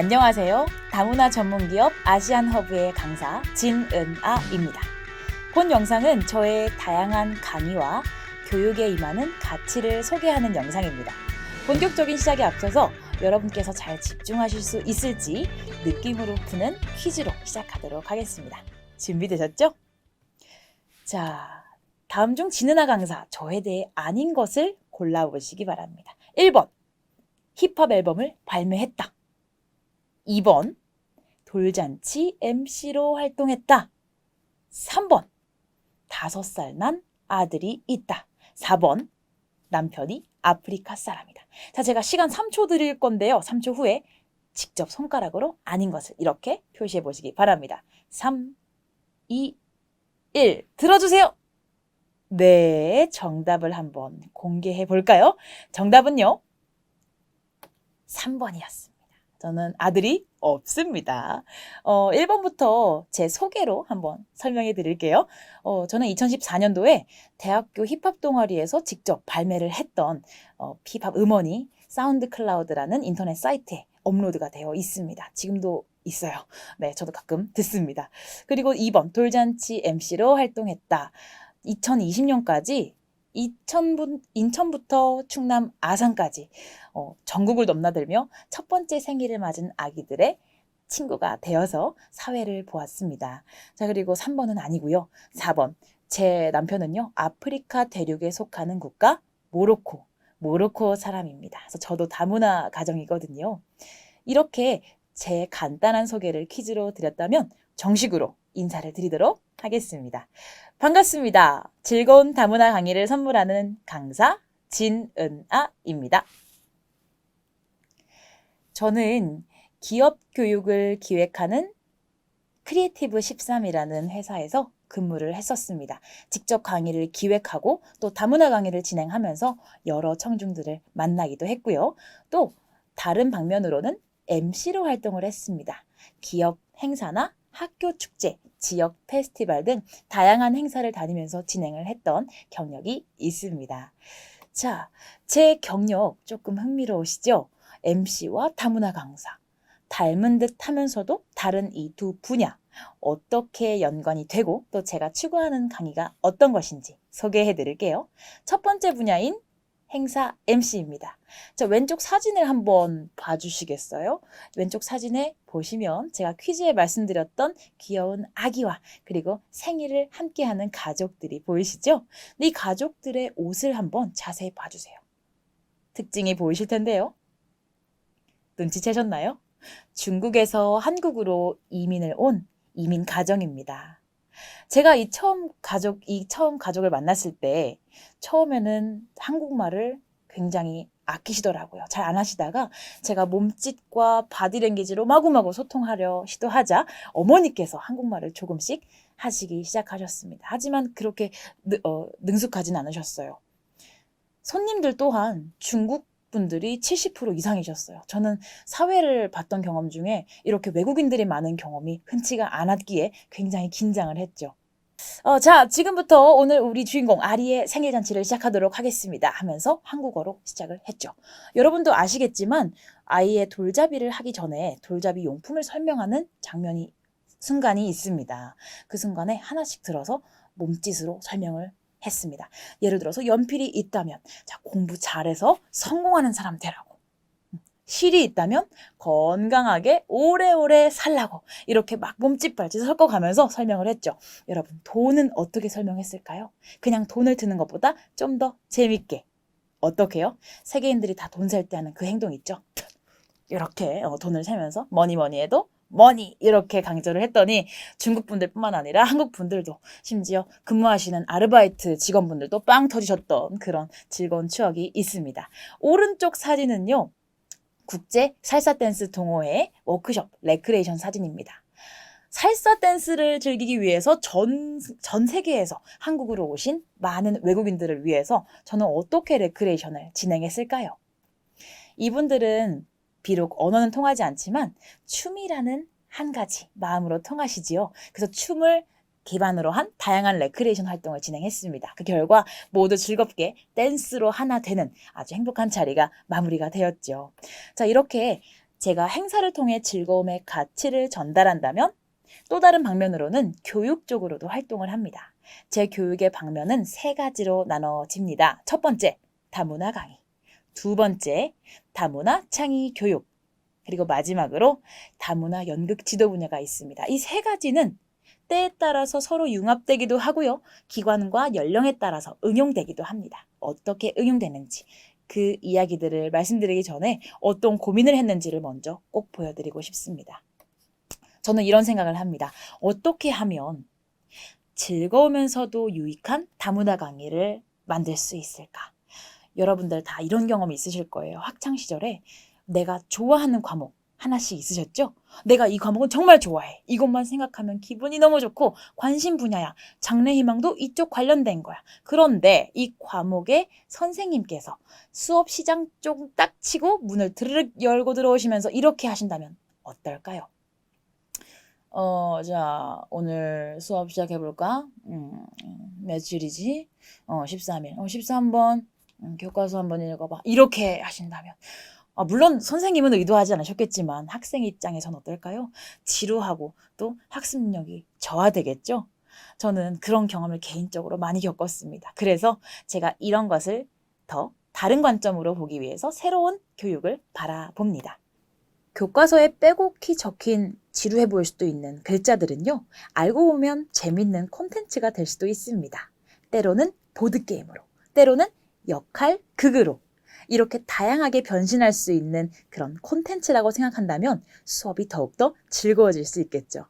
안녕하세요. 다문화 전문기업 아시안허브의 강사 진은아입니다. 본 영상은 저의 다양한 강의와 교육에 임하는 가치를 소개하는 영상입니다. 본격적인 시작에 앞서서 여러분께서 잘 집중하실 수 있을지 느낌으로 푸는 퀴즈로 시작하도록 하겠습니다. 준비되셨죠? 자, 다음 중 진은아 강사, 저에 대해 아닌 것을 골라보시기 바랍니다. 1번, 힙합 앨범을 발매했다. 2번, 돌잔치 MC로 활동했다. 3번, 5살 난 아들이 있다. 4번, 남편이 아프리카 사람이다. 자, 제가 시간 3초 드릴 건데요. 3초 후에 직접 손가락으로 아닌 것을 이렇게 표시해 보시기 바랍니다. 3, 2, 1. 들어주세요. 네, 정답을 한번 공개해 볼까요? 정답은요. 3번이었습니다. 저는 아들이 없습니다. 어, 1번부터 제 소개로 한번 설명해 드릴게요. 어, 저는 2014년도에 대학교 힙합 동아리에서 직접 발매를 했던 어, 힙합 음원이 사운드 클라우드라는 인터넷 사이트에 업로드가 되어 있습니다. 지금도 있어요. 네, 저도 가끔 듣습니다. 그리고 2번, 돌잔치 MC로 활동했다. 2020년까지 인천분, 인천부 터 충남 아산까지 어, 전국을 넘나들며 첫 번째 생일을 맞은 아기들의 친구가 되어서 사회를 보았습니다. 자, 그리고 3번은 아니고요. 4번. 제 남편은요, 아프리카 대륙에 속하는 국가 모로코, 모로코 사람입니다. 그래서 저도 다문화 가정이거든요. 이렇게 제 간단한 소개를 퀴즈로 드렸다면 정식으로 인사를 드리도록 하겠습니다. 반갑습니다. 즐거운 다문화 강의를 선물하는 강사 진은아입니다. 저는 기업 교육을 기획하는 크리에이티브 13이라는 회사에서 근무를 했었습니다. 직접 강의를 기획하고 또 다문화 강의를 진행하면서 여러 청중들을 만나기도 했고요. 또 다른 방면으로는 MC로 활동을 했습니다. 기업 행사나 학교 축제, 지역 페스티벌 등 다양한 행사를 다니면서 진행을 했던 경력이 있습니다. 자, 제 경력 조금 흥미로우시죠? MC와 다문화 강사. 닮은 듯 하면서도 다른 이 두 분야. 어떻게 연관이 되고 또 제가 추구하는 강의가 어떤 것인지 소개해 드릴게요. 첫 번째 분야인 행사 MC입니다. 자, 왼쪽 사진을 한번 봐주시겠어요? 왼쪽 사진에 보시면 제가 퀴즈에 말씀드렸던 귀여운 아기와 그리고 생일을 함께하는 가족들이 보이시죠? 이 가족들의 옷을 한번 자세히 봐주세요. 특징이 보이실 텐데요. 눈치채셨나요? 중국에서 한국으로 이민을 온 이민 가정입니다. 제가 이 처음 가족, 이 처음 가족을 만났을 때 처음에는 한국말을 굉장히 아끼시더라고요. 잘 안 하시다가 제가 몸짓과 바디랭귀지로 마구마구 소통하려 시도하자 어머니께서 한국말을 조금씩 하시기 시작하셨습니다. 하지만 그렇게 느, 어, 능숙하진 않으셨어요. 손님들 또한 중국 분들이 70% 이상이셨어요. 저는 사회를 봤던 경험 중에 이렇게 외국인들이 많은 경험이 흔치가 않았기에 굉장히 긴장을 했죠. 어, 자, 지금부터 오늘 우리 주인공 아리의 생일 잔치를 시작하도록 하겠습니다. 하면서 한국어로 시작을 했죠. 여러분도 아시겠지만 아이의 돌잡이를 하기 전에 돌잡이 용품을 설명하는 장면이 순간이 있습니다. 그 순간에 하나씩 들어서 몸짓으로 설명을 했습니다. 예를 들어서 연필이 있다면 자, 공부 잘해서 성공하는 사람 되라고. 실이 있다면 건강하게 오래오래 살라고 이렇게 막 몸짓 발짓 섞어가면서 설명을 했죠. 여러분 돈은 어떻게 설명했을까요? 그냥 돈을 드는 것보다 좀 더 재밌게 어떻게요? 세계인들이 다돈셀때 하는 그 행동 있죠. 이렇게 어, 돈을 세면서 머니 머니 해도 머니 이렇게 강조를 했더니 중국 분들뿐만 아니라 한국 분들도 심지어 근무하시는 아르바이트 직원분들도 빵 터지셨던 그런 즐거운 추억이 있습니다. 오른쪽 사진은요. 국제 살사 댄스 동호회 워크숍 레크레이션 사진입니다. 살사 댄스를 즐기기 위해서 전, 전 세계에서 한국으로 오신 많은 외국인들을 위해서 저는 어떻게 레크레이션을 진행했을까요? 이분들은 비록 언어는 통하지 않지만 춤이라는 한 가지 마음으로 통하시지요. 그래서 춤을 기반으로 한 다양한 레크레이션 활동을 진행했습니다. 그 결과 모두 즐겁게 댄스로 하나 되는 아주 행복한 자리가 마무리가 되었죠. 자, 이렇게 제가 행사를 통해 즐거움의 가치를 전달한다면 또 다른 방면으로는 교육 쪽으로도 활동을 합니다. 제 교육의 방면은 세 가지로 나눠집니다. 첫 번째, 다문화 강의. 두 번째, 다문화 창의 교육. 그리고 마지막으로 다문화 연극 지도 분야가 있습니다. 이 세 가지는 때에 따라서 서로 융합되기도 하고요. 기관과 연령에 따라서 응용되기도 합니다. 어떻게 응용되는지 그 이야기들을 말씀드리기 전에 어떤 고민을 했는지를 먼저 꼭 보여드리고 싶습니다. 저는 이런 생각을 합니다. 어떻게 하면 즐거우면서도 유익한 다문화 강의를 만들 수 있을까? 여러분들 다 이런 경험이 있으실 거예요. 학창 시절에 내가 좋아하는 과목 하나씩 있으셨죠? 내가 이 과목은 정말 좋아해. 이것만 생각하면 기분이 너무 좋고 관심 분야야. 장래 희망도 이쪽 관련된 거야. 그런데 이 과목의 선생님께서 수업 시장 쪽 딱 치고 문을 드르륵 열고 들어오시면서 이렇게 하신다면 어떨까요? 어, 자, 오늘 수업 시작해볼까? 음, 며칠이지? 어, 13일. 어, 13번. 음, 교과서 한번 읽어봐. 이렇게 하신다면. 아, 물론 선생님은 의도하지 않으셨겠지만 학생 입장에선 어떨까요? 지루하고 또 학습력이 저하되겠죠? 저는 그런 경험을 개인적으로 많이 겪었습니다. 그래서 제가 이런 것을 더 다른 관점으로 보기 위해서 새로운 교육을 바라봅니다. 교과서에 빼곡히 적힌 지루해 보일 수도 있는 글자들은요, 알고 보면 재밌는 콘텐츠가 될 수도 있습니다. 때로는 보드게임으로, 때로는 역할, 극으로, 이렇게 다양하게 변신할 수 있는 그런 콘텐츠라고 생각한다면 수업이 더욱더 즐거워질 수 있겠죠.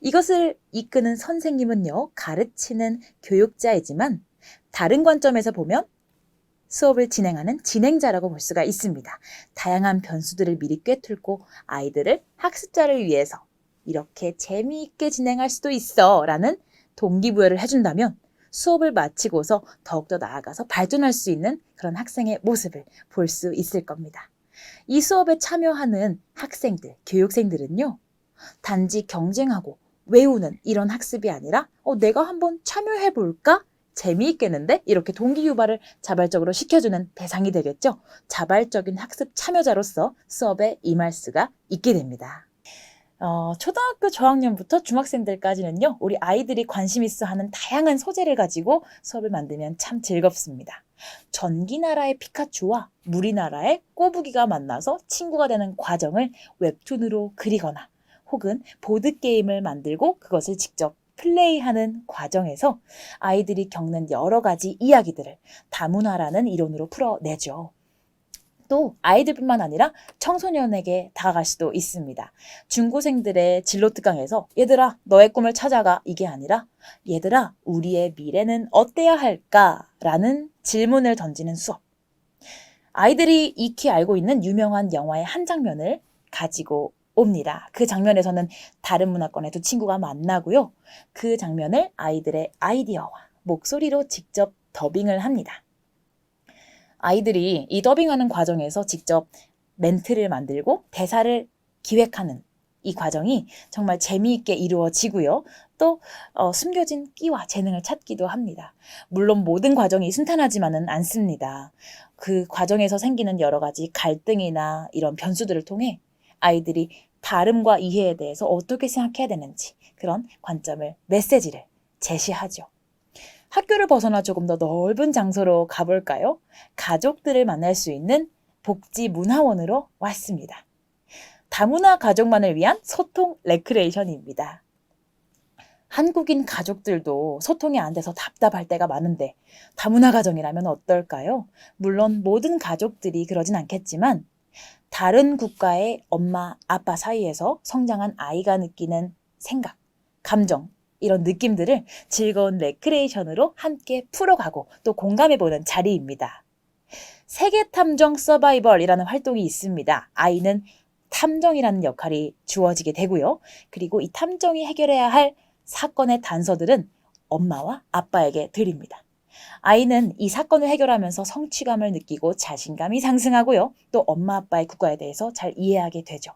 이것을 이끄는 선생님은요, 가르치는 교육자이지만 다른 관점에서 보면 수업을 진행하는 진행자라고 볼 수가 있습니다. 다양한 변수들을 미리 꿰뚫고 아이들을 학습자를 위해서 이렇게 재미있게 진행할 수도 있어 라는 동기부여를 해준다면 수업을 마치고서 더욱더 나아가서 발전할 수 있는 그런 학생의 모습을 볼 수 있을 겁니다. 이 수업에 참여하는 학생들, 교육생들은요, 단지 경쟁하고 외우는 이런 학습이 아니라, 어, 내가 한번 참여해 볼까? 재미있겠는데? 이렇게 동기유발을 자발적으로 시켜주는 대상이 되겠죠? 자발적인 학습 참여자로서 수업에 임할 수가 있게 됩니다. 어, 초등학교 저학년부터 중학생들까지는요, 우리 아이들이 관심 있어 하는 다양한 소재를 가지고 수업을 만들면 참 즐겁습니다. 전기나라의 피카츄와 무리나라의 꼬부기가 만나서 친구가 되는 과정을 웹툰으로 그리거나 혹은 보드게임을 만들고 그것을 직접 플레이하는 과정에서 아이들이 겪는 여러 가지 이야기들을 다문화라는 이론으로 풀어내죠. 또 아이들뿐만 아니라 청소년에게 다가갈 수도 있습니다. 중고생들의 진로 특강에서 얘들아 너의 꿈을 찾아가 이게 아니라 얘들아 우리의 미래는 어때야 할까 라는 질문을 던지는 수업. 아이들이 익히 알고 있는 유명한 영화의 한 장면을 가지고 옵니다. 그 장면에서는 다른 문화권의 두 친구가 만나고요. 그 장면을 아이들의 아이디어와 목소리로 직접 더빙을 합니다. 아이들이 이 더빙하는 과정에서 직접 멘트를 만들고 대사를 기획하는 이 과정이 정말 재미있게 이루어지고요. 또 어, 숨겨진 끼와 재능을 찾기도 합니다. 물론 모든 과정이 순탄하지만은 않습니다. 그 과정에서 생기는 여러 가지 갈등이나 이런 변수들을 통해 아이들이 발음과 이해에 대해서 어떻게 생각해야 되는지 그런 관점을 메시지를 제시하죠. 학교를 벗어나 조금 더 넓은 장소로 가볼까요? 가족들을 만날 수 있는 복지 문화원으로 왔습니다. 다문화 가족만을 위한 소통 레크레이션입니다. 한국인 가족들도 소통이 안 돼서 답답할 때가 많은데 다문화 가정이라면 어떨까요? 물론 모든 가족들이 그러진 않겠지만 다른 국가의 엄마, 아빠 사이에서 성장한 아이가 느끼는 생각, 감정, 이런 느낌들을 즐거운 레크레이션으로 함께 풀어가고 또 공감해보는 자리입니다. 세계탐정 서바이벌이라는 활동이 있습니다. 아이는 탐정이라는 역할이 주어지게 되고요. 그리고 이 탐정이 해결해야 할 사건의 단서들은 엄마와 아빠에게 드립니다. 아이는 이 사건을 해결하면서 성취감을 느끼고 자신감이 상승하고요. 또 엄마 아빠의 국가에 대해서 잘 이해하게 되죠.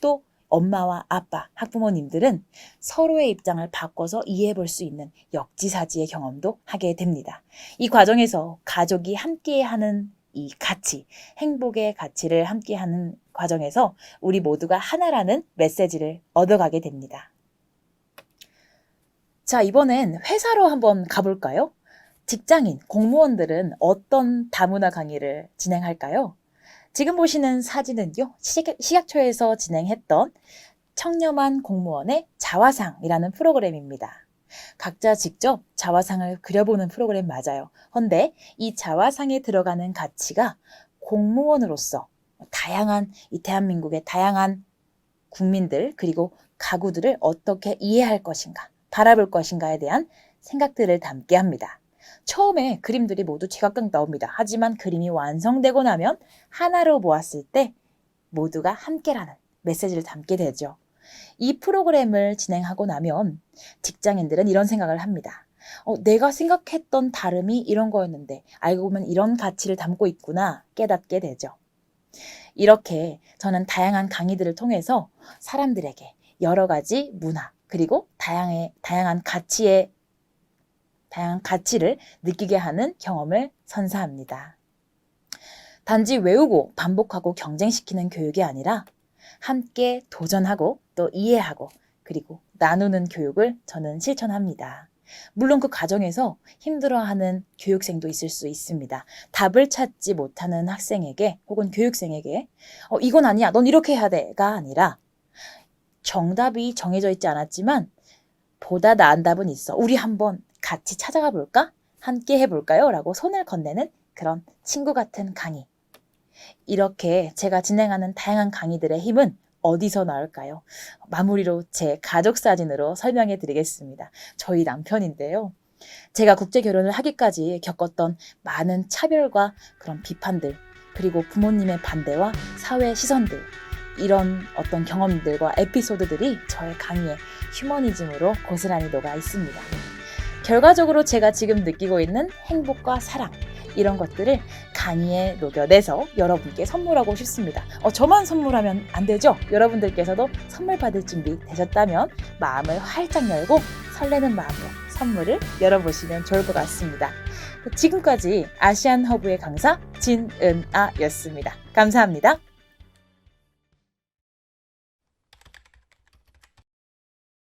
또 엄마와 아빠, 학부모님들은 서로의 입장을 바꿔서 이해해 볼 수 있는 역지사지의 경험도 하게 됩니다. 이 과정에서 가족이 함께 하는 이 가치, 행복의 가치를 함께 하는 과정에서 우리 모두가 하나라는 메시지를 얻어가게 됩니다. 자, 이번엔 회사로 한번 가볼까요? 직장인, 공무원들은 어떤 다문화 강의를 진행할까요? 지금 보시는 사진은요, 시각, 시각 초에서 진행했던 청렴한 공무원의 자화상이라는 프로그램입니다. 각자 직접 자화상을 그려보는 프로그램 맞아요. 헌데 이 자화상에 들어가는 가치가 공무원으로서 다양한 이 대한민국의 다양한 국민들 그리고 가구들을 어떻게 이해할 것인가, 바라볼 것인가에 대한 생각들을 담게 합니다. 처음에 그림들이 모두 제각각 나옵니다. 하지만 그림이 완성되고 나면 하나로 모았을 때 모두가 함께라는 메시지를 담게 되죠. 이 프로그램을 진행하고 나면 직장인들은 이런 생각을 합니다. 어, 내가 생각했던 다름이 이런 거였는데 알고 보면 이런 가치를 담고 있구나 깨닫게 되죠. 이렇게 저는 다양한 강의들을 통해서 사람들에게 여러 가지 문화 그리고 다양의, 다양한 가치의 다양한 가치를 느끼게 하는 경험을 선사합니다. 단지 외우고 반복하고 경쟁시키는 교육이 아니라 함께 도전하고 또 이해하고 그리고 나누는 교육을 저는 실천합니다. 물론 그 과정에서 힘들어하는 교육생도 있을 수 있습니다. 답을 찾지 못하는 학생에게 혹은 교육생에게 어, 이건 아니야. 넌 이렇게 해야 돼가 아니라 정답이 정해져 있지 않았지만 보다 나은 답은 있어. 우리 한번 같이 찾아가 볼까? 함께 해볼까요? 라고 손을 건네는 그런 친구 같은 강의. 이렇게 제가 진행하는 다양한 강의들의 힘은 어디서 나올까요? 마무리로 제 가족 사진으로 설명해 드리겠습니다. 저희 남편인데요. 제가 국제 결혼을 하기까지 겪었던 많은 차별과 그런 비판들, 그리고 부모님의 반대와 사회 시선들, 이런 어떤 경험들과 에피소드들이 저의 강의에 휴머니즘으로 고스란히 녹아 있습니다. 결과적으로 제가 지금 느끼고 있는 행복과 사랑, 이런 것들을 강의에 녹여내서 여러분께 선물하고 싶습니다. 어, 저만 선물하면 안 되죠? 여러분들께서도 선물 받을 준비 되셨다면 마음을 활짝 열고 설레는 마음으로 선물을 열어보시면 좋을 것 같습니다. 지금까지 아시안 허브의 강사 진은아였습니다. 감사합니다.